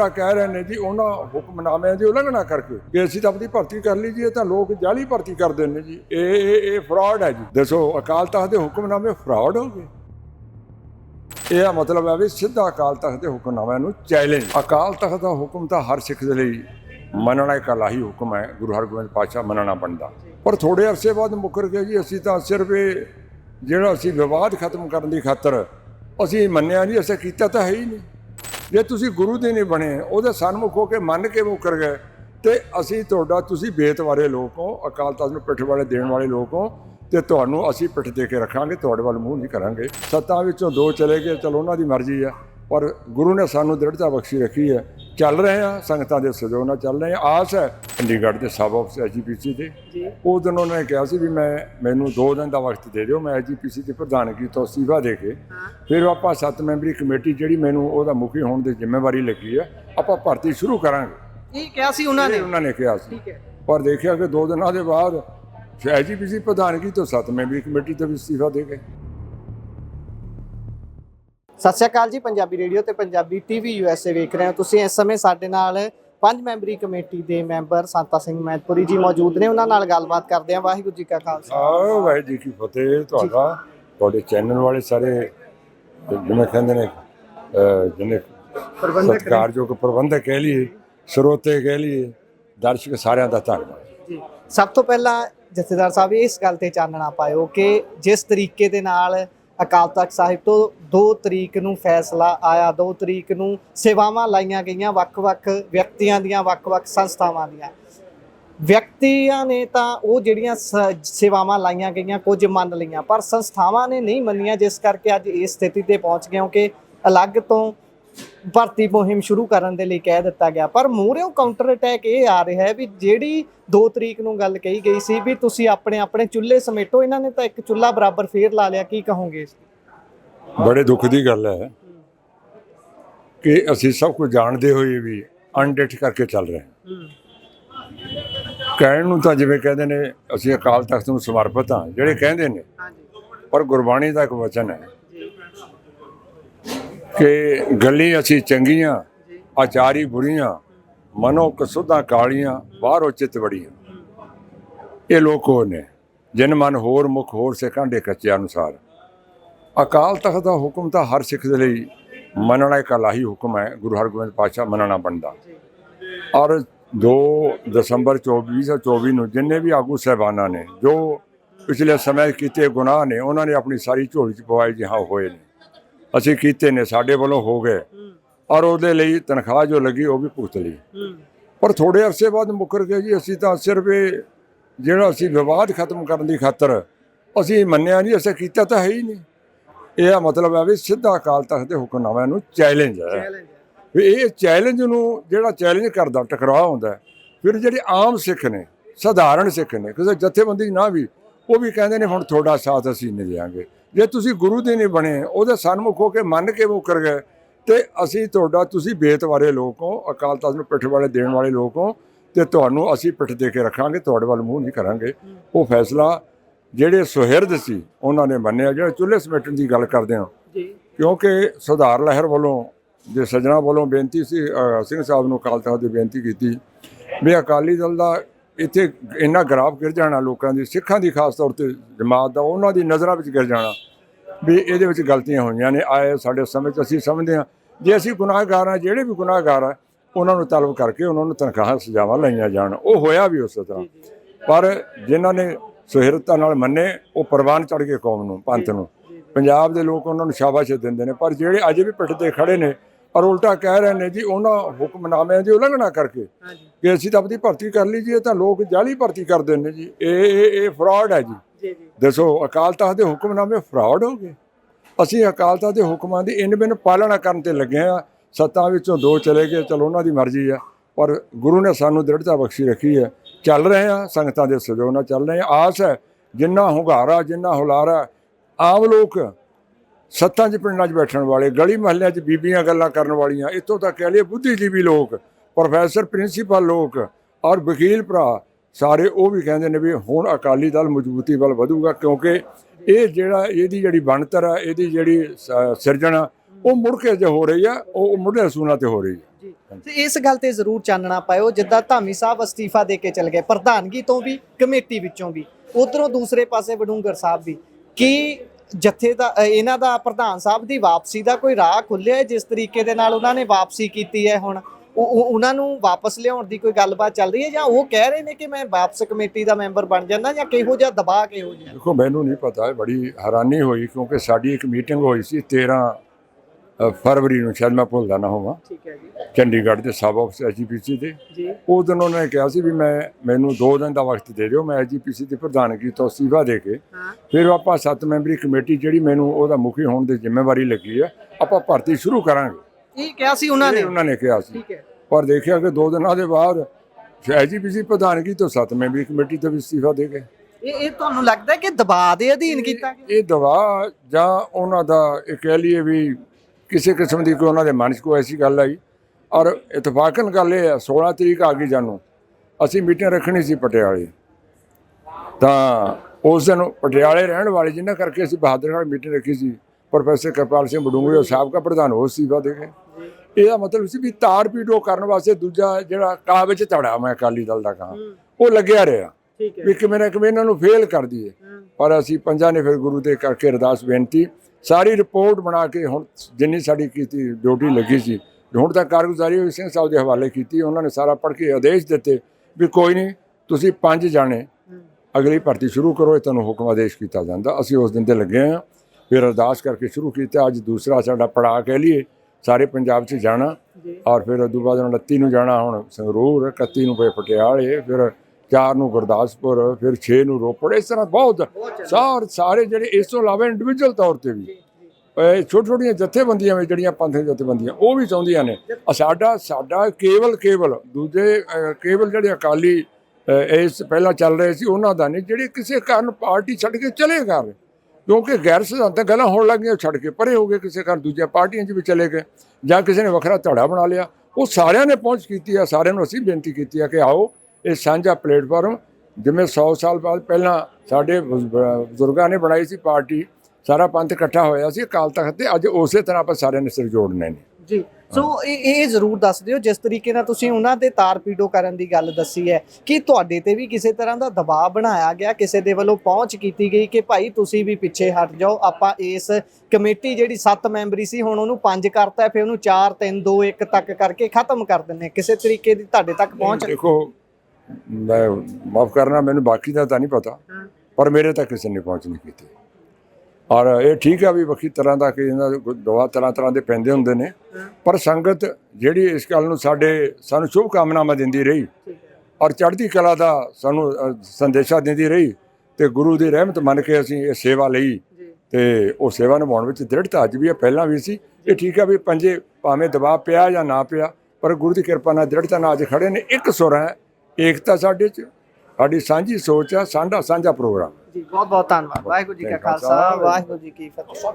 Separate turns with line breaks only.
ਉਲਟਾ ਕਹਿ ਰਹੇ ਨੇ ਜੀ, ਉਹਨਾਂ ਹੁਕਮਨਾਮਿਆਂ ਦੀ ਉਲੰਘਣਾ ਕਰਕੇ ਕਿ ਅਸੀਂ ਤਾਂ ਆਪਣੀ ਭਰਤੀ ਕਰ ਲਈ ਜੀ, ਇਹ ਤਾਂ ਲੋਕ ਜਾਲੀ ਭਰਤੀ ਕਰਦੇ ਨੇ ਜੀ। ਇਹ ਇਹ ਇਹ ਫਰਾਡ ਹੈ ਜੀ। ਦੱਸੋ, ਅਕਾਲ ਤਖਤ ਦੇ ਹੁਕਮਨਾਮੇ ਫਰਾਡ ਹੋ ਗਏ? ਇਹ ਮਤਲਬ ਹੈ ਵੀ ਸਿੱਧਾ ਅਕਾਲ ਤਖਤ ਦੇ ਹੁਕਮਨਾਮਿਆਂ ਨੂੰ ਚੈਲੰਜ ਅਕਾਲ ਤਖਤ ਦਾ ਹੁਕਮ ਤਾਂ ਹਰ ਸਿੱਖ ਦੇ ਲਈ ਮੰਨਣਾ ਇੱਕ ਇਲਾਹੀ ਹੁਕਮ ਹੈ, ਗੁਰੂ ਹਰਗੋਬਿੰਦ ਪਾਤਸ਼ਾਹ ਮੰਨਣਾ ਬਣਦਾ। ਪਰ ਥੋੜੇ ਅਰਸੇ ਬਾਅਦ ਮੁੱਕਰ ਗਏ ਜੀ, ਅਸੀਂ ਤਾਂ ਸਿਰਫ ਇਹ ਜਿਹੜਾ ਅਸੀਂ ਵਿਵਾਦ ਖਤਮ ਕਰਨ ਦੀ ਖਾਤਰ ਅਸੀਂ ਮੰਨਿਆ ਨਹੀਂ, ਅਸੀਂ ਕੀਤਾ ਤਾਂ ਹੈ ਹੀ ਨਹੀਂ। ਜੇ ਤੁਸੀਂ ਗੁਰੂ ਦੇ ਨਹੀਂ ਬਣੇ, ਉਹਦੇ ਸਨਮੁਖ ਹੋ ਕੇ ਮੰਨ ਕੇ ਮੁੱਕਰ ਗਏ, ਤੇ ਅਸੀਂ ਤੁਹਾਡਾ, ਤੁਸੀਂ ਬੇਤਵਾਰੇ ਲੋਕ ਹੋ, ਅਕਾਲ ਤਖਤ ਨੂੰ ਪਿੱਠ ਵਾਲੇ ਦੇਣ ਵਾਲੇ ਲੋਕ ਹੋ, ਤੇ ਤੁਹਾਨੂੰ ਅਸੀਂ ਪਿੱਠ ਦੇ ਕੇ ਰੱਖਾਂਗੇ, ਤੁਹਾਡੇ ਵੱਲ ਮੂੰਹ ਨਹੀਂ ਕਰਾਂਗੇ। ਸੱਤਾਂ ਵਿੱਚੋਂ ਦੋ ਚਲੇ ਗਏ, ਚਲੋ ਉਹਨਾਂ ਦੀ ਮਰਜ਼ੀ ਆ, ਪਰ ਗੁਰੂ ਨੇ ਸਾਨੂੰ ਦ੍ਰਿੜਤਾ ਬਖਸ਼ੀ ਰੱਖੀ ਹੈ। ਚੱਲ ਰਹੇ ਆ ਸੰਗਤਾਂ ਦੇ ਸਹਿਯੋਗ ਨਾਲ ਚੱਲ ਰਹੇ ਆ। ਆਸ ਹੈ ਚੰਡੀਗੜ੍ਹ ਦੇ ਸਬ ਆਫਿਸ ਐਜੀਪੀਸੀ ਦੇ। ਉਹ ਦਿਨ ਉਹਨਾਂ ਨੇ ਕਿਹਾ ਸੀ ਵੀ ਮੈਂ ਮੈਨੂੰ 2 ਦਿਨ ਦਾ ਵਕਤ ਦੇ ਦਿਓ ਮੈਂ ਐਜੀਪੀਸੀ ਦੀ ਪ੍ਰਧਾਨਗੀ ਤੋਂ ਅਸਤੀਫਾ ਦੇ ਕੇ ਫਿਰ ਆਪਾਂ ਸੱਤ ਮੈਂਬਰੀ ਕਮੇਟੀ ਜਿਹੜੀ ਮੈਨੂੰ ਉਹਦਾ ਮੁਖੀ ਹੋਣ ਦੀ ਜ਼ਿੰਮੇਵਾਰੀ ਲੱਗੀ ਹੈ ਆਪਾਂ ਭਰਤੀ ਸ਼ੁਰੂ ਕਰਾਂਗੇ।
ਇਹ ਕਿਹਾ ਸੀ ਉਹਨਾਂ ਨੇ?
ਉਹਨਾਂ ਨੇ ਕਿਹਾ ਸੀ। ਪਰ ਦੇਖਿਆ ਕਿ 2 ਦਿਨਾਂ ਦੇ ਬਾਅਦ ਐਜੀਪੀਸੀ ਪ੍ਰਧਾਨਗੀ ਤੋਂ ਸੱਤ ਮੈਂਬਰੀ ਕਮੇਟੀ ਤੋਂ ਵੀ ਅਸਤੀਫਾ ਦੇ ਗਏ।
ਸਤਿ ਸ਼੍ਰੀ ਅਕਾਲ ਜੀ ਪੰਜਾਬੀ ਰੇਡੀਓ ਤੇ ਪੰਜਾਬੀ ਟੀਵੀ ਯੂਐਸਏ ਵੇਖ ਰਹੇ ਹੋ ਤੁਸੀਂ। ਇਸ ਸਮੇਂ ਸਾਡੇ ਨਾਲ ਪੰਜ ਮੈਂਬਰੀ ਕਮੇਟੀ ਦੇ ਮੈਂਬਰ ਸੰਤਾ ਸਿੰਘ ਮੈਤਪੁਰੀ ਜੀ ਮੌਜੂਦ ਨੇ। ਉਹਨਾਂ ਨਾਲ ਗੱਲਬਾਤ ਕਰਦੇ ਹਾਂ। ਵਾਹਿਗੁਰੂ ਜੀ ਕਾ ਖਾਲਸਾ।
ਆਹ ਵਾਹਿਗੁਰੂ ਜੀ ਕੀ ਫਤਿਹ ਤੁਹਾਡਾ। ਤੁਹਾਡੇ ਚੈਨਲ ਵਾਲੇ ਸਾਰੇ ਜਿਵੇਂ ਕਹਿੰਦੇ ਨੇ ਜਿਹਨੇ
ਪ੍ਰਬੰਧਕ
ਸਤਿਕਾਰਯੋਗ ਪ੍ਰਬੰਧਕ ਕਹਿ ਲਈਏ ਸਰੋਤੇ ਕਹਿ ਲਈਏ ਦਰਸ਼ਕ ਸਾਰਿਆਂ ਦਾ ਧੰਨਵਾਦ।
ਜੀ। ਸਭ ਤੋਂ ਪਹਿਲਾਂ ਜਥੇਦਾਰ ਸਾਹਿਬ ਇਸ ਗੱਲ ਤੇ ਚਾਨਣਾ ਪਾਇਓ ਕਿ ਜਿਸ ਤਰੀਕੇ ਦੇ ਨਾਲ ਅਕਾਲ ਤਖਤ ਸਾਹਿਬ ਤੋਂ 2 ਤਰੀਕ ਨੂੰ ਫੈਸਲਾ ਆਇਆ 2 ਤਰੀਕ ਨੂੰ ਸੇਵਾਵਾਂ ਲਾਈਆਂ ਗਈਆਂ ਵੱਖ-ਵੱਖ ਵਿਅਕਤੀਆਂ ਦੀਆਂ ਵੱਖ-ਵੱਖ ਸੰਸਥਾਵਾਂ ਦੀਆਂ। ਵਿਅਕਤੀਆਂ ਨੇ ਤਾਂ ਉਹ ਜਿਹੜੀਆਂ ਸ- ਸੇਵਾਵਾਂ ਲਾਈਆਂ ਗਈਆਂ ਕੁਝ ਮੰਨ ਲਈਆਂ, ਪਰ ਸੰਸਥਾਵਾਂ ਨੇ ਨਹੀਂ ਮੰਨੀਆਂ, ਜਿਸ ਕਰਕੇ ਅੱਜ ਇਸ ਸਥਿਤੀ ਤੇ ਪਹੁੰਚ ਗਏ ਹਾਂ ਕਿ ਅਲੱਗ ਤੋਂ ਭਰਤੀ ਮੁਹਿੰਮ ਸ਼ੁਰੂ ਕਰਨ ਦੇ ਲਈ ਕਹਿ ਦਿੱਤਾ ਗਿਆ। ਪਰ ਮੂਹਰੇੋਂ ਕਾਊਂਟਰ ਅਟੈਕ ਇਹ ਆ ਰਿਹਾ ਹੈ ਵੀ ਜਿਹੜੀ 2 ਤਰੀਕ ਨੂੰ ਗੱਲ ਕਹੀ ਗਈ ਸੀ ਵੀ ਤੁਸੀਂ ਆਪਣੇ ਆਪਣੇ ਚੁੱਲ੍ਹੇ ਸਮੇਟੋ ਇਹਨਾਂ ਨੇ ਤਾਂ ਇੱਕ ਚੁੱਲ੍ਹਾ ਬਰਾਬਰ ਫੇਰ ਲਾ ਲਿਆ ਕੀ ਕਹੋਗੇ ਇਸ?
ਬੜੇ ਦੁੱਖ ਦੀ ਗੱਲ ਹੈ ਕਿ ਅਸੀਂ ਸਭ ਕੁਝ ਜਾਣਦੇ ਹੋਏ ਵੀ ਅਣਡਿੱਠ ਕਰਕੇ ਚੱਲ ਰਹੇ ਹਾਂ। ਕਹਿਣ ਨੂੰ ਤਾਂ ਜਿਵੇਂ ਕਹਿੰਦੇ ਨੇ ਅਸੀਂ ਅਕਾਲ ਤਖਤ ਨੂੰ ਸਮਰਪਿਤ ਹਾਂ ਜਿਹੜੇ ਕਹਿੰਦੇ ਨੇ ਪਰ ਗੁਰਬਾਣੀ ਦਾ ਇੱਕ ਵਚਨ ਹੈ ਕਿ ਗੱਲੀ ਅਸੀਂ ਚੰਗੀਆਂ, ਆਚਾਰੀ ਬੁਰੀਆਂ ਮਨੋ ਕਸੁਧਾ ਕਾਲੀਆਂ, ਬਾਹਰੋਂ ਚਿਤ ਬੜੀਆਂ ਇਹ ਲੋਕ ਉਹ ਨੇ, ਜਿਨ ਮਨ ਹੋਰ ਮੁਖ ਹੋਰ ਸਿੱਖਾਂ ਦੇ ਕੱਚੇ ਅਨੁਸਾਰ। ਅਕਾਲ ਤਖਤ ਦਾ ਹੁਕਮ ਤਾਂ ਹਰ ਸਿੱਖ ਦੇ ਲਈ ਮੰਨਣਾ ਇੱਕ ਅਲਾਹੀ ਹੁਕਮ ਹੈ, ਗੁਰੂ ਹਰਗੋਬਿੰਦ ਪਾਤਸ਼ਾਹ ਮੰਨਣਾ ਬਣਦਾ। ਔਰ 2 ਦਸੰਬਰ 2024 ਨੂੰ ਜਿੰਨੇ ਵੀ ਆਗੂ ਸਹਿਬਾਨਾਂ ਨੇ, ਜੋ ਪਿਛਲੇ ਸਮੇਂ ਕੀਤੇ ਗੁਨਾਹ ਨੇ, ਉਹਨਾਂ ਨੇ ਆਪਣੀ ਸਾਰੀ ਝੋਲੀ ਚ ਪਵਾਏ ਜੀ ਹੋਏ ਨੇ। ਅਸੀਂ ਕੀਤੇ ਨੇ, ਸਾਡੇ ਵੱਲੋਂ ਹੋ ਗਏ। ਔਰ ਉਹਦੇ ਲਈ ਤਨਖਾਹ ਜੋ ਲੱਗੀ, ਉਹ ਵੀ ਭੁਗਤ ਲਈ। ਪਰ ਥੋੜੇ ਅਰਸੇ ਬਾਅਦ ਮੁੱਕਰ ਗਏ ਜੀ, ਅਸੀਂ ਤਾਂ ਸਿਰਫ ਇਹ ਜਿਹੜਾ ਅਸੀਂ ਵਿਵਾਦ ਖਤਮ ਕਰਨ ਦੀ ਖਾਤਰ ਅਸੀਂ ਮੰਨਿਆ ਨਹੀਂ, ਅਸੀਂ ਕੀਤਾ ਤਾਂ ਹੈ ਹੀ ਨਹੀਂ। ਇਹ ਆ ਮਤਲਬ ਹੈ ਵੀ ਸਿੱਧਾ ਅਕਾਲ ਤਖਤ ਦੇ ਹੁਕਮਨਾਮਿਆਂ ਨੂੰ ਚੈਲੰਜ ਹੈ। ਵੀ ਇਹ ਚੈਲੰਜ ਨੂੰ ਜਿਹੜਾ ਚੈਲੰਜ ਕਰਦਾ, ਟਕਰਾਅ ਹੁੰਦਾ ਫਿਰ ਜਿਹੜੇ ਆਮ ਸਿੱਖ ਨੇ, ਸਧਾਰਨ ਸਿੱਖ ਨੇ, ਕਿਸੇ ਜਥੇਬੰਦੀ ਨਾ ਵੀ, ਉਹ ਵੀ ਕਹਿੰਦੇ ਨੇ, ਹੁਣ ਤੁਹਾਡਾ ਸਾਥ ਅਸੀਂ ਨਹੀਂ ਦੇਵਾਂਗੇ ਜੇ ਤੁਸੀਂ ਗੁਰੂ ਦੇ ਨਹੀਂ ਬਣੇ ਉਹਦੇ ਸਨਮੁਖ ਹੋ ਕੇ ਮੰਨ ਕੇ ਮੁੱਕਰ ਗਏ ਤੇ ਅਸੀਂ ਤੁਹਾਡਾ ਤੁਸੀਂ ਬੇਤਵਾਰੇ ਲੋਕ ਹੋ ਅਕਾਲ ਤਖਤ ਨੂੰ ਪਿੱਠ ਵਾਲੇ ਦੇਣ ਵਾਲੇ ਲੋਕ ਹੋ ਤੇ ਤੁਹਾਨੂੰ ਅਸੀਂ ਪਿੱਠ ਦੇ ਕੇ ਰੱਖਾਂਗੇ ਤੁਹਾਡੇ ਵੱਲ ਮੂੰਹ ਨਹੀਂ ਕਰਾਂਗੇ। ਉਹ ਫੈਸਲਾ ਜਿਹੜੇ ਸੁਹਿਰਦ ਸੀ ਉਹਨਾਂ ਨੇ ਮੰਨਿਆ। ਜਿਹੜੇ ਚੁੱਲ੍ਹੇ ਸਮੇਟਣ ਦੀ ਗੱਲ ਕਰਦੇ ਹਾਂ ਕਿਉਂਕਿ ਸੁਧਾਰ ਲਹਿਰ ਵੱਲੋਂ ਜੇ ਸੱਜਣਾ ਵੱਲੋਂ ਬੇਨਤੀ ਸੀ ਸਿੰਘ ਸਾਹਿਬ ਨੂੰ ਅਕਾਲ ਤਖਤ ਦੀ ਬੇਨਤੀ ਕੀਤੀ। ਵੀ ਅਕਾਲੀ ਦਲ ਦਾ ਇੱਥੇ ਇੰਨਾ ਗਰਾਫ ਗਿਰ ਜਾਣਾ ਲੋਕਾਂ ਦੀ ਸਿੱਖਾਂ ਦੀ ਖਾਸ ਤੌਰ ਤੇ ਜਮਾਤ ਦਾ ਉਹਨਾਂ ਦੀ ਨਜ਼ਰਾਂ ਵਿੱਚ ਗਿਰ ਜਾਣਾ ਵੀ ਇਹਦੇ ਵਿੱਚ ਗਲਤੀਆਂ ਹੋਈਆਂ ਨੇ। ਆਏ ਸਾਡੇ ਸਮੇਂ 'ਚ ਅਸੀਂ ਸਮਝਦੇ ਹਾਂ ਜੇ ਅਸੀਂ ਗੁਨਾਹਗਾਰ ਹਾਂ ਜਿਹੜੇ ਵੀ ਗੁਨਾਹਗਾਰ ਆ ਉਹਨਾਂ ਨੂੰ ਤਲਬ ਕਰਕੇ ਉਹਨਾਂ ਨੂੰ ਤਨਖਾਹਾਂ ਸਜ਼ਾਵਾਂ ਲਈਆਂ ਜਾਣ। ਉਹ ਹੋਇਆ ਵੀ ਉਸੇ ਤਰ੍ਹਾਂ। ਪਰ ਜਿਨ੍ਹਾਂ ਨੇ ਸੁਹਿਰਦਤਾ ਨਾਲ ਮੰਨੇ ਉਹ ਪ੍ਰਵਾਨ ਚੜ ਗਏ ਕੌਮ ਨੂੰ ਪੰਥ ਨੂੰ। ਪੰਜਾਬ ਦੇ ਲੋਕ ਉਹਨਾਂ ਨੂੰ ਸ਼ਾਬਾਸ਼ ਦਿੰਦੇ ਨੇ ਪਰ ਜਿਹੜੇ ਅਜੇ ਵੀ ਪਿੱਠ ਤੇ ਖੜੇ ਨੇ ਔਰ ਉਲਟਾ ਕਹਿ ਰਹੇ ਨੇ ਜੀ ਉਹਨਾਂ ਹੁਕਮਨਾਮਿਆਂ ਦੀ ਉਲੰਘਣਾ ਕਰਕੇ ਕਿ ਅਸੀਂ ਤਾਂ ਆਪਣੀ ਭਰਤੀ ਕਰ ਲਈ ਜੀ ਇਹ ਤਾਂ ਲੋਕ ਜਾਲੀ ਭਰਤੀ ਕਰਦੇ ਨੇ ਜੀ। ਇਹ ਇਹ ਇਹ ਫਰਾਡ ਹੈ ਜੀ। ਦੱਸੋ ਅਕਾਲ ਤਖਤ ਦੇ ਹੁਕਮਨਾਮੇ ਫਰਾਡ ਹੋ ਗਏ? ਅਸੀਂ ਅਕਾਲ ਤਖਤ ਦੇ ਹੁਕਮਾਂ ਦੀ ਇਨ ਬਿਨ ਪਾਲਣਾ ਕਰਨ ਤੇ ਲੱਗੇ ਆ ਸੱਤਾਂ ਵਿੱਚੋਂ ਦੋ ਚਲੇ ਗਏ ਚਲੋ ਉਹਨਾਂ ਦੀ ਮਰਜ਼ੀ ਆ। ਪਰ ਗੁਰੂ ਨੇ ਸਾਨੂੰ ਦ੍ਰਿੜਤਾ ਬਖਸ਼ੀ ਰੱਖੀ ਹੈ। ਚੱਲ ਰਹੇ ਆ ਸੰਗਤਾਂ ਦੇ ਸਹਿਯੋਗ ਨਾਲ ਚੱਲ ਰਹੇ ਆ ਆਸ ਹੈ ਜਿੰਨਾ ਹੁੰਗਾਰਾ ਜਿੰਨਾ ਹੁਲਾਰਾ ਆਮ ਲੋਕ ਸੱਤਾਂ 'ਚ ਪਿੰਡਾਂ 'ਚ ਬੈਠਣ ਵਾਲੇ, ਗਲੀ ਮਹੱਲਿਆਂ 'ਚ ਬੀਬੀਆਂ ਗੱਲਾਂ ਕਰਨ ਵਾਲੀਆਂ, ਇੱਥੋਂ ਤੱਕ ਕਹਿ ਲਈਏ ਬੁੱਧੀਜੀਵੀ ਲੋਕ, ਪ੍ਰੋਫੈਸਰ, ਪ੍ਰਿੰਸੀਪਲ ਲੋਕ ਔਰ ਵਕੀਲ ਭਰਾ, ਸਾਰੇ ਉਹ ਵੀ ਕਹਿੰਦੇ ਨੇ ਵੀ ਹੁਣ ਅਕਾਲੀ ਦਲ ਮਜ਼ਬੂਤੀ ਵੱਲ ਵਧੂਗਾ ਕਿਉਂਕਿ ਇਹ ਜਿਹੜਾ, ਇਹਦੀ ਜਿਹੜੀ ਬਣਤਰ ਆ, ਇਹਦੀ ਜਿਹੜੀ ਸ- ਸਿਰਜਣਾ, ਉਹ ਮੁੜ ਕੇ ਜੇ ਹੋ ਰਹੀ ਆ, ਉਹ ਮੁੱਢਲੇ ਅਸੂਲਾਂ ਤੇ ਹੋ ਰਹੀ ਆ।
ਤੇ ਇਸ ਗੱਲ ਤੇ ਜ਼ਰੂਰ ਚਾਨਣਾ ਪਾਇਓ, ਜਿੱਦਾਂ ਧਾਮੀ ਸਾਹਿਬ ਅਸਤੀਫਾ ਦੇ ਕੇ ਚਲ ਗਏ, ਪ੍ਰਧਾਨਗੀ ਤੋਂ ਵੀ, ਕਮੇਟੀ ਵਿੱਚੋਂ ਵੀ, ਉਧਰੋਂ ਦੂਸਰੇ ਪਾਸੇ ਵਡੂੰਗਰ ਸਾਹਿਬ ਵੀ, ਕੀ ਜਥੇ ਦਾ ਇਹਨਾਂ ਦਾ ਪ੍ਰਧਾਨ ਸਾਹਿਬ ਦੀ ਵਾਪਸੀ ਦਾ ਕੋਈ ਰਾਹ ਖੁੱਲਿਆ ਹੈ? ਜਿਸ ਤਰੀਕੇ ਦੇ ਨਾਲ ਉਹਨਾਂ ਨੇ ਵਾਪਸੀ ਕੀਤੀ ਹੈ ਹੁਣ? ਉਹਨਾਂ ਨੂੰ ਵਾਪਸ ਲਿਆਉਣ ਦੀ ਕੋਈ ਗੱਲਬਾਤ ਚੱਲ ਰਹੀ ਹੈ? ਜਾਂ ਉਹ ਕਹਿ ਰਹੇ ਨੇ ਕਿ ਮੈਂ ਵਾਪਸ ਕਮੇਟੀ ਦਾ ਮੈਂਬਰ ਬਣ ਜਾਂਦਾ ਜਾਂ ਕਿਹੋ ਜਿਹਾ ਦਬਾਅ ਕਿਹੋ ਜਿਹਾ?
ਦੇਖੋ, ਮੈਨੂੰ ਨਹੀਂ ਪਤਾ, ਬੜੀ ਹੈਰਾਨੀ ਹੋਈ ਕਿਉਂਕਿ ਸਾਡੀ ਇੱਕ ਮੀਟਿੰਗ ਹੋਈ ਸੀ 13 ਫਰਵਰੀ ਨੂੰ ਸ਼ਾਇਦ ਮੈਂ ਭੁੱਲਦਾ ਨਾ ਹੋਵਾਂ।
ਠੀਕ ਹੈ ਜੀ।
ਚੰਡੀਗੜ੍ਹ ਦੇ ਸਬ ਆਫਿਸ ਐਜੀਪੀਸੀ ਦੇ।
ਜੀ।
ਉਸ ਦਿਨ ਉਹਨਾਂ ਨੇ ਕਿਹਾ ਸੀ ਵੀ ਮੈਂ ਮੈਨੂੰ 2 ਦਿਨ ਦਾ ਵਕਤ ਦੇ ਦਿਓ ਮੈਂ ਐਜੀਪੀਸੀ ਦੀ ਪ੍ਰਧਾਨਗੀ ਤੋਂ ਅਸਤੀਫਾ ਦੇ ਕੇ ਫਿਰ ਆਪਾਂ ਸੱਤ ਮੈਂਬਰੀ ਕਮੇਟੀ ਜਿਹੜੀ ਮੈਨੂੰ ਉਹਦਾ ਮੁਖੀ ਹੋਣ ਦੀ ਜ਼ਿੰਮੇਵਾਰੀ ਲੱਗੀ ਹੈ ਆਪਾਂ ਭਰਤੀ ਸ਼ੁਰੂ ਕਰਾਂਗੇ।
ਇਹ ਕਿਹਾ ਸੀ ਉਹਨਾਂ ਨੇ?
ਉਹਨਾਂ ਨੇ ਕਿਹਾ ਸੀ।
ਠੀਕ ਹੈ।
ਪਰ ਦੇਖਿਆ ਕਿ 2 ਦਿਨਾਂ ਦੇ ਬਾਅਦ ਐਜੀਪੀਸੀ ਪ੍ਰਧਾਨਗੀ ਤੋਂ ਸੱਤ ਮੈਂਬਰੀ ਕਮੇਟੀ ਤੋਂ ਵੀ ਅਸਤੀਫਾ ਦੇ ਗਏ।
ਇਹ ਇਹ ਤੁਹਾਨੂੰ ਲੱਗਦਾ ਕਿ ਦਬਾਅ ਦੇ ਅਧੀਨ ਕੀਤਾ ਗਿਆ?
ਇਹ ਦਵਾ ਜਾਂ ਉਹਨਾਂ ਦਾ ਇਹ ਕਹਿ ਲਈਏ ਵੀ ਕਿਸੇ ਕਿਸਮ ਦੀ ਕੋਈ ਉਹਨਾਂ ਦੇ ਮਨ 'ਚ ਕੋਈ ਐਸੀ ਗੱਲ ਆਈ। ਔਰ ਇਤਫਾਕਨ ਗੱਲ ਇਹ ਹੈ 16 ਤਰੀਕ ਆ ਗਈ ਜਾਨੂੰ। ਅਸੀਂ ਮੀਟਿੰਗ ਰੱਖਣੀ ਸੀ ਪਟਿਆਲੇ। ਤਾਂ ਉਸ ਦਿਨ ਪਟਿਆਲੇ ਰਹਿਣ ਵਾਲੇ ਜਿਨ੍ਹਾਂ ਕਰਕੇ ਅਸੀਂ ਬਹਾਦਰਗੜ੍ਹ ਮੀਟਿੰਗ ਰੱਖੀ ਸੀ ਪ੍ਰੋਫੈਸਰ ਕਿਰਪਾਲ ਸਿੰਘ ਬਡੂੰਗਰੀ ਉਹ ਸਾਬਕਾ ਪ੍ਰਧਾਨ ਹੋ ਅਸਤੀਫਾ ਦੇ ਇਹਦਾ ਮਤਲਬ ਸੀ ਵੀ ਤਾਰ ਪੀਟੋ ਕਰਨ ਵਾਸਤੇ ਦੂਜਾ ਜਿਹੜਾ ਕਾਹ ਵਿੱਚ ਧੜਾ ਮੈਂ ਅਕਾਲੀ ਦਲ ਦਾ ਕਹਾਂ ਉਹ ਲੱਗਿਆ ਰਿਹਾ।
ਠੀਕ ਹੈ।
ਵੀ ਕਿਵੇਂ ਨਾ ਕਿਵੇਂ ਇਹਨਾਂ ਨੂੰ ਫੇਲ ਕਰ ਦਈਏ। ਪਰ ਅਸੀਂ ਪੰਜਾਂ ਨੇ ਫਿਰ ਗੁਰੂ ਦੇ ਕਰਕੇ ਅਰਦਾਸ ਬੇਨਤੀ ਸਾਰੀ ਰਿਪੋਰਟ ਬਣਾ ਕੇ ਹੁਣ ਜਿੰਨੀ ਸਾਡੀ ਕੀਤੀ ਡਿਊਟੀ ਲੱਗੀ ਸੀ ਹੁਣ ਤੱਕ ਕਾਰਗੁਜ਼ਾਰੀ ਹੋਈ ਸਿੰਘ ਸਾਹਿਬ ਦੇ ਹਵਾਲੇ ਕੀਤੀ ਉਹਨਾਂ ਨੇ ਸਾਰਾ ਪੜ੍ਹ ਕੇ ਆਦੇਸ਼ ਦਿੱਤੇ ਵੀ ਕੋਈ ਨਹੀਂ ਤੁਸੀਂ ਪੰਜ ਜਾਣੇ ਅਗਲੀ ਭਰਤੀ ਸ਼ੁਰੂ ਕਰੋ ਇਹ ਤੁਹਾਨੂੰ ਹੁਕਮ ਆਦੇਸ਼ ਕੀਤਾ ਜਾਂਦਾ। ਅਸੀਂ ਉਸ ਦਿਨ ਤੇ ਲੱਗੇ ਹਾਂ ਫਿਰ ਅਰਦਾਸ ਕਰਕੇ ਸ਼ੁਰੂ ਕੀਤਾ ਅੱਜ ਦੂਸਰਾ ਸਾਡਾ ਪੜਾਅ ਕਹਿ ਲਈਏ ਸਾਰੇ ਪੰਜਾਬ 'ਚ ਜਾਣਾ ਔਰ ਫਿਰ ਉਦੋਂ ਬਾਅਦ 29 ਨੂੰ ਜਾਣਾ ਹੁਣ ਸੰਗਰੂਰ 31 ਨੂੰ ਫਿਰ ਪਟਿਆਲੇ ਫਿਰ 4 ਨੂੰ ਗੁਰਦਾਸਪੁਰ ਫਿਰ 6 ਨੂੰ ਰੋਪੜ ਇਸ ਤਰ੍ਹਾਂ ਬਹੁਤ ਸਾਰ ਸਾਰੇ ਜਿਹੜੇ ਇਸ ਤੋਂ ਇਲਾਵਾ ਇੰਡੀਵਿਜੂਅਲ ਤੌਰ ਤੇ ਵੀ। ਇਹ ਛੋਟੀ ਛੋਟੀਆਂ ਜਥੇਬੰਦੀਆਂ ਵਿੱਚ ਜਿਹੜੀਆਂ ਪੰਥਕ ਜਥੇਬੰਦੀਆਂ ਉਹ ਵੀ ਚਾਹੁੰਦੀਆਂ ਨੇ। ਸਾਡਾ ਸਾਡਾ ਕੇਵਲ ਕੇਵਲ ਦੂਜੇ ਕੇਵਲ ਜਿਹੜੇ ਅਕਾਲੀ ਇਸ ਪਹਿਲਾਂ ਚੱਲ ਰਹੇ ਸੀ ਉਹਨਾਂ ਦਾ ਨਹੀਂ ਜਿਹੜੇ ਕਿਸੇ ਕਾਰਨ ਪਾਰਟੀ ਛੱਡ ਕੇ ਚਲੇ ਗਏ। ਕਿਉਂਕਿ ਗੈਰ ਸਿਧਾਂਤਕ ਗੱਲਾਂ ਹੋਣ ਲੱਗੀਆਂ ਛੱਡ ਕੇ ਪਰੇ ਹੋ ਗਏ ਕਿਸੇ ਕਾਰਨ ਦੂਜੀਆਂ ਪਾਰਟੀਆਂ 'ਚ ਵੀ ਚਲੇ ਗਏ। ਜਾਂ ਕਿਸੇ ਨੇ ਵੱਖਰਾ ਧੜਾ ਬਣਾ ਲਿਆ। ਉਹ ਸਾਰਿਆਂ ਨੇ ਪਹੁੰਚ ਕੀਤੀ ਆ ਸਾਰਿਆਂ ਨੂੰ ਅਸੀਂ ਬੇਨਤੀ ਕੀਤੀ ਆ ਕਿ ਆਓ ਇਹ ਸਾਂਝਾ ਪਲੇਟਫਾਰਮ ਜਿਵੇਂ 100 ਸਾਲ ਬਾਅਦ ਪਹਿਲਾਂ ਸਾਡੇ ਬਜ਼ੁ- ਬਜ਼ੁਰਗਾਂ ਨੇ ਬਣਾਈ ਸੀ ਪਾਰਟੀ ਸਾਰਾ ਪੰਥ ਇਕੱਠਾ ਹੋਇਆ ਸੀ ਅਕਾਲ ਤਖਤ ਤੇ ਅੱਜ ਉਸੇ ਤਰ੍ਹਾਂ ਆਪਾਂ ਸਾਰਿਆਂ ਨੇ ਸਿਰ ਜੋੜਨੇ ਨੇ।
ਜੀ ਸੋ ਇਹ ਇਹ ਜ਼ਰੂਰ ਦੱਸ ਦਿਓ ਜਿਸ ਤਰੀਕੇ ਨਾਲ ਤੁਸੀਂ ਉਹਨਾਂ ਦੇ ਤਾਰ ਪੀੜੋ ਕਰਨ ਦੀ ਗੱਲ ਦੱਸੀ ਹੈ ਕਿ ਤੁਹਾਡੇ ਤੇ ਵੀ ਕਿਸੇ ਤਰ੍ਹਾਂ ਦਾ ਦਬਾਅ ਬਣਾਇਆ ਗਿਆ ਕਿਸੇ ਦੇ ਵੱਲੋਂ ਪਹੁੰਚ ਕੀਤੀ ਗਈ ਕਿ ਭਾਈ ਤੁਸੀਂ ਵੀ ਪਿੱਛੇ ਹਟ ਜਾਓ ਆਪਾਂ ਇਸ ਕਮੇਟੀ ਜਿਹੜੀ 7 ਮੈਂਬਰੀ ਸੀ ਹੁਣ ਉਹਨੂੰ 5 ਕਰਤਾ ਫਿਰ ਉਹਨੂੰ 4 3 2 1 ਤੱਕ ਕਰਕੇ ਖਤਮ ਕਰ ਦਿੰਨੇ ਕਿਸੇ ਤਰੀਕੇ ਦੀ ਤੁਹਾਡੇ ਤੱਕ ਪਹੁੰਚ
ਦੇਖੋ ਮੈਂ ਮਾਫ ਕਰਨਾ ਮੈਨੂੰ ਬਾਕੀ ਦਾ ਤਾਂ ਨਹੀਂ ਪਤਾ ਪਰ ਮੇਰੇ ਤੱਕ ਕਿਸੇ ਨੇ ਪਹੁੰਚ ਨਹੀਂ ਕੀਤੀ। ਔਰ ਇਹ ਠੀਕ ਆ ਵੀ ਵੱਖਰੀ ਤਰ੍ਹਾਂ ਦਾ ਕਿ ਇਹਨਾਂ ਦੇ ਦਵਾ ਤਰ੍ਹਾਂ ਤਰ੍ਹਾਂ ਦੇ ਪੈਂਦੇ ਹੁੰਦੇ ਨੇ ਪਰ ਸੰਗਤ ਜਿਹੜੀ ਇਸ ਗੱਲ ਨੂੰ ਸਾਡੇ ਸਾਨੂੰ ਸ਼ੁਭ ਕਾਮਨਾਵਾਂ ਦਿੰਦੀ ਰਹੀ ਔਰ ਚੜ੍ਹਦੀ ਕਲਾ ਦਾ ਸਾਨੂੰ ਸੰਦੇਸ਼ਾ ਦਿੰਦੀ ਰਹੀ ਤੇ ਗੁਰੂ ਦੀ ਰਹਿਮਤ ਮੰਨ ਕੇ ਅਸੀਂ ਇਹ ਸੇਵਾ ਲਈ ਤੇ ਉਹ ਸੇਵਾ ਨਿਭਾਉਣ ਵਿੱਚ ਦ੍ਰਿੜਤਾ ਅੱਜ ਵੀ ਹੈ ਪਹਿਲਾਂ ਵੀ ਸੀ। ਇਹ ਠੀਕ ਆ ਵੀ ਪੰਜੇ ਭਾਵੇਂ ਦਬਾਅ ਪਿਆ ਜਾਂ ਨਾ ਪਿਆ ਪਰ ਗੁਰੂ ਦੀ ਕਿਰਪਾ ਨਾਲ ਦ੍ਰਿੜਤਾ ਨਾਲ ਅੱਜ ਖੜੇ ਨੇ। ਇੱਕ ਸੁਰ ਹੈ ਏਕਤਾ ਸਾਡੇ 'ਚ ਸਾਡੀ ਸਾਂਝੀ ਸੋਚ ਆ ਸਾਂਝਾ ਸਾਂਝਾ ਪ੍ਰੋਗਰਾਮ
ਜੀ ਬਹੁਤ ਬਹੁਤ ਧੰਨਵਾਦ। ਵਾਹਿਗੁਰੂ ਜੀ ਕਾ ਖਾਲਸਾ ਵਾਹਿਗੁਰੂ ਜੀ ਕੀ ਫਤਿਹ।